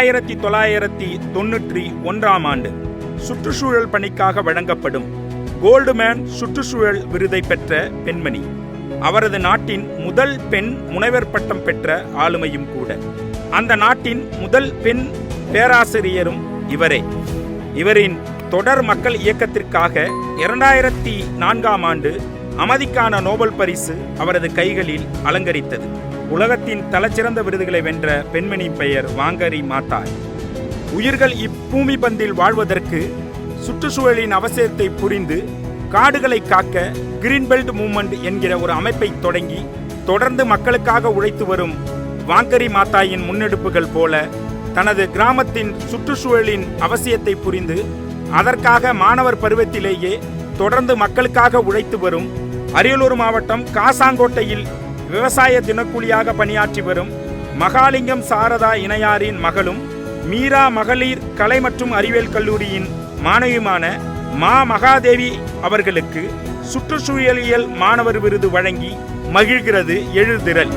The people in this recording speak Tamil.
ஆயிரத்தி தொள்ளாயிரத்தி தொன்னூற்றி ஒன்றாம் ஆண்டு. சுற்றுச்சூழல் பணிக்காக வழங்கப்படும் கோல்டுமேன் சுற்றுச்சூழல் விருதை பெற்ற பெண்மணி. அவரது நாட்டின் முதல் பெண் முனைவர் பட்டம் பெற்ற ஆளுமையும் கூட. அந்த நாட்டின் முதல் பெண் பேராசிரியரும் இவரே. இவரின் தொடர் மக்கள் இயக்கத்திற்காக இரண்டாயிரத்தி நான்காம் ஆண்டு அமைதிக்கான நோபல் பரிசு அவரது கைகளில் அலங்கரித்தது. உலகத்தின் தலச்சிறந்த விருதுகளை வென்ற பெண்மணி பெயர் வாங்கரி மாத்தாய். உயிர்கள் இப்பூமி பந்தில் வாழ்வதற்கு சுற்றுச்சூழலின் அவசியத்தை புரிந்து காடுகளை காக்க கிரீன் பெல்ட் மூமெண்ட் என்கிற ஒரு அமைப்பை தொடங்கி தொடர்ந்து மக்களுக்காக உழைத்து வரும் வாங்கரி மாத்தாயின் முன்னெடுப்புகள் போல தனது கிராமத்தின் சுற்றுச்சூழலின் அவசியத்தை புரிந்து அதற்காக மாணவர் பருவத்திலேயே தொடர்ந்து மக்களுக்காக உழைத்து வரும் அரியலூர் மாவட்டம் காசாங்கோட்டையில் விவசாய தினக்கூலியாக பணியாற்றி வரும் மகாலிங்கம் சாரதா இணையாரின் மகளும் மீரா மகளிர் கலை மற்றும் அறிவியல் கல்லூரியின் மாணவியுமான மா மகாதேவி அவர்களுக்கு சுற்றுச்சூழலியல் மாணவர் விருது வழங்கி மகிழ்கிறது எழுதிரல்.